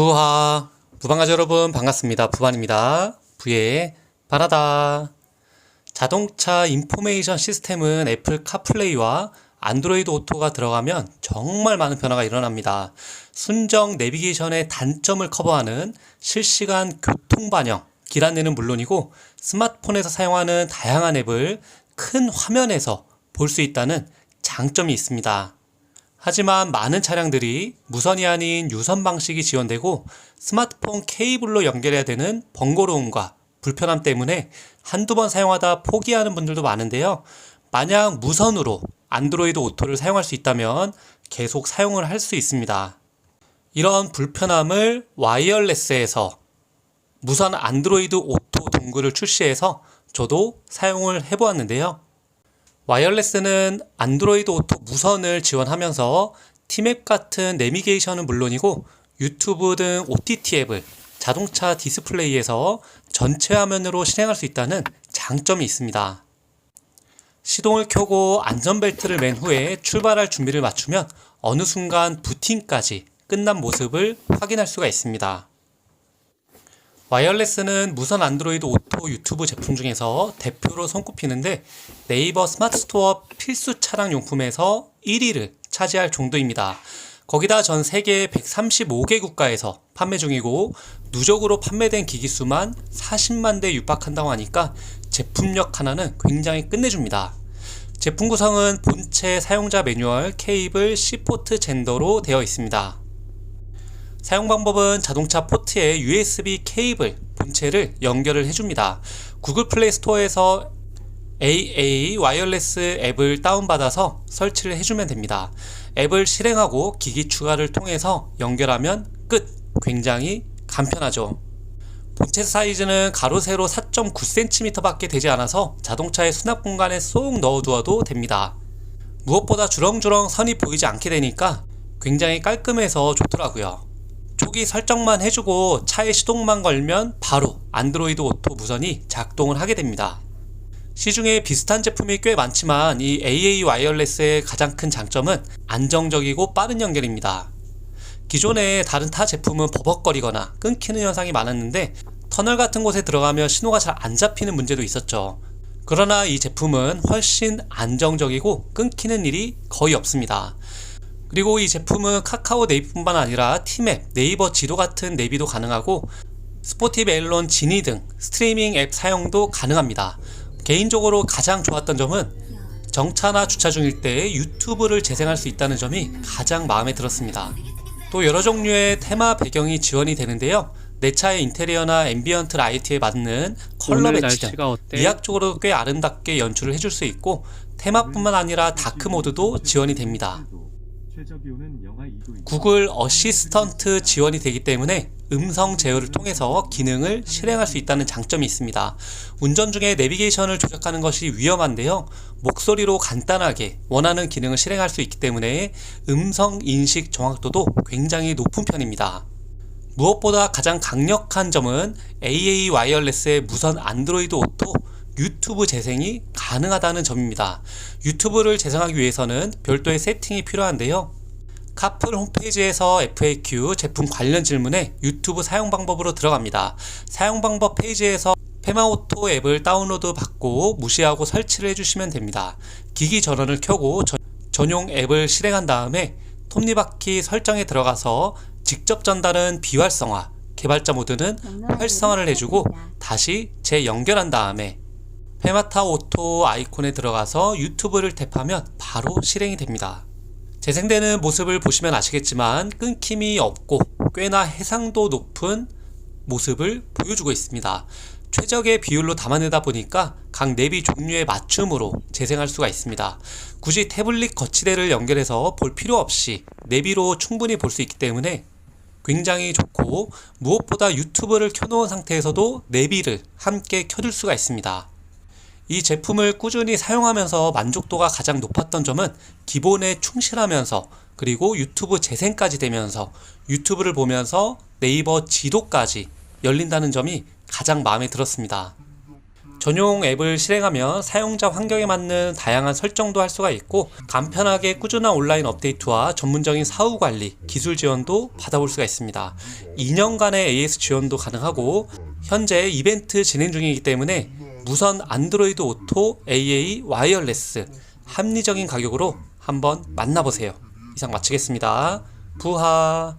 부하 부방가족 여러분 반갑습니다. 부반입니다. 부의 바라다 자동차 인포메이션 시스템은 애플 카플레이와 안드로이드 오토가 들어가면 정말 많은 변화가 일어납니다. 순정 내비게이션의 단점을 커버하는 실시간 교통 반영, 길 안내는 물론이고 스마트폰에서 사용하는 다양한 앱을 큰 화면에서 볼 수 있다는 장점이 있습니다. 하지만 많은 차량들이 무선이 아닌 유선 방식이 지원되고 스마트폰 케이블로 연결해야 되는 번거로움과 불편함 때문에 한두 번 사용하다 포기하는 분들도 많은데요. 만약 무선으로 안드로이드 오토를 사용할 수 있다면 계속 사용을 할 수 있습니다. 이런 불편함을 와이어레스에서 무선 안드로이드 오토 동굴을 출시해서 저도 사용을 해보았는데요. 와이어레스는 안드로이드 오토 무선을 지원하면서 티맵 같은 내비게이션은 물론이고 유튜브 등 OTT 앱을 자동차 디스플레이에서 전체 화면으로 실행할 수 있다는 장점이 있습니다. 시동을 켜고 안전벨트를 맨 후에 출발할 준비를 맞추면 어느 순간 부팅까지 끝난 모습을 확인할 수가 있습니다. 와이어레스는 무선 안드로이드 오토 유튜브 제품 중에서 대표로 손꼽히는데 네이버 스마트 스토어 필수 차량 용품에서 1위를 차지할 정도입니다. 거기다 전 세계 135개 국가에서 판매 중이고 누적으로 판매된 기기 수만 40만 대 육박한다고 하니까 제품력 하나는 굉장히 끝내줍니다. 제품 구성은 본체 사용자 매뉴얼, 케이블, C포트 젠더로 되어 있습니다. 사용 방법은 자동차 포트에 USB 케이블 본체를 연결을 해줍니다. 구글 플레이 스토어에서 AA 와이어레스 앱을 다운받아서 설치를 해주면 됩니다. 앱을 실행하고 기기 추가를 통해서 연결하면 끝! 굉장히 간편하죠. 본체 사이즈는 가로 세로 4.9cm 밖에 되지 않아서 자동차의 수납 공간에 쏙 넣어두어도 됩니다. 무엇보다 주렁주렁 선이 보이지 않게 되니까 굉장히 깔끔해서 좋더라고요. 초기 설정만 해주고 차에 시동만 걸면 바로 안드로이드 오토 무선이 작동을 하게 됩니다. 시중에 비슷한 제품이 꽤 많지만 이 AA 와이어레스의 가장 큰 장점은 안정적이고 빠른 연결입니다. 기존의 다른 타 제품은 버벅거리거나 끊기는 현상이 많았는데 터널 같은 곳에 들어가면 신호가 잘 안 잡히는 문제도 있었죠. 그러나 이 제품은 훨씬 안정적이고 끊기는 일이 거의 없습니다. 그리고 이 제품은 카카오 네이뿐만 아니라 티맵, 네이버 지도 같은 내비도 가능하고 스포티 멜론, 지니 등 스트리밍 앱 사용도 가능합니다. 개인적으로 가장 좋았던 점은 정차나 주차 중일 때 유튜브를 재생할 수 있다는 점이 가장 마음에 들었습니다. 또 여러 종류의 테마 배경이 지원이 되는데요. 내 차의 인테리어나 앰비언트 라이트에 맞는 컬러 배치 등? 미학적으로 꽤 아름답게 연출을 해줄 수 있고 테마뿐만 아니라 다크 모드도 지원이 됩니다. 구글 어시스턴트 지원이 되기 때문에 음성 제어를 통해서 기능을 실행할 수 있다는 장점이 있습니다. 운전 중에 내비게이션을 조작하는 것이 위험한데요. 목소리로 간단하게 원하는 기능을 실행할 수 있기 때문에 음성 인식 정확도도 굉장히 높은 편입니다. 무엇보다 가장 강력한 점은 AA 와이어레스의 무선 안드로이드 오토 유튜브 재생이 가능하다는 점입니다. 유튜브를 재생하기 위해서는 별도의 세팅이 필요한데요. 카풀 홈페이지에서 FAQ 제품 관련 질문에 유튜브 사용 방법으로 들어갑니다. 사용 방법 페이지에서 페마오토 앱을 다운로드 받고 무시하고 설치를 해주시면 됩니다. 기기 전원을 켜고 전, 전용 앱을 실행한 다음에 톱니바퀴 설정에 들어가서 직접 전달은 비활성화, 개발자 모드는 활성화를 해주고 다시 재연결한 다음에 페마타 오토 아이콘에 들어가서 유튜브를 탭하면 바로 실행이 됩니다. 재생되는 모습을 보시면 아시겠지만 끊김이 없고 꽤나 해상도 높은 모습을 보여주고 있습니다. 최적의 비율로 담아내다 보니까 각 내비 종류에 맞춤으로 재생할 수가 있습니다. 굳이 태블릿 거치대를 연결해서 볼 필요 없이 내비로 충분히 볼 수 있기 때문에 굉장히 좋고 무엇보다 유튜브를 켜놓은 상태에서도 내비를 함께 켜둘 수가 있습니다. 이 제품을 꾸준히 사용하면서 만족도가 가장 높았던 점은 기본에 충실하면서 그리고 유튜브 재생까지 되면서 유튜브를 보면서 네이버 지도까지 열린다는 점이 가장 마음에 들었습니다. 전용 앱을 실행하면 사용자 환경에 맞는 다양한 설정도 할 수가 있고 간편하게 꾸준한 온라인 업데이트와 전문적인 사후 관리, 기술 지원도 받아볼 수가 있습니다. 2년간의 AS 지원도 가능하고 현재 이벤트 진행 중이기 때문에 무선 안드로이드 오토 AA 와이어레스 합리적인 가격으로 한번 만나보세요. 이상 마치겠습니다. 부하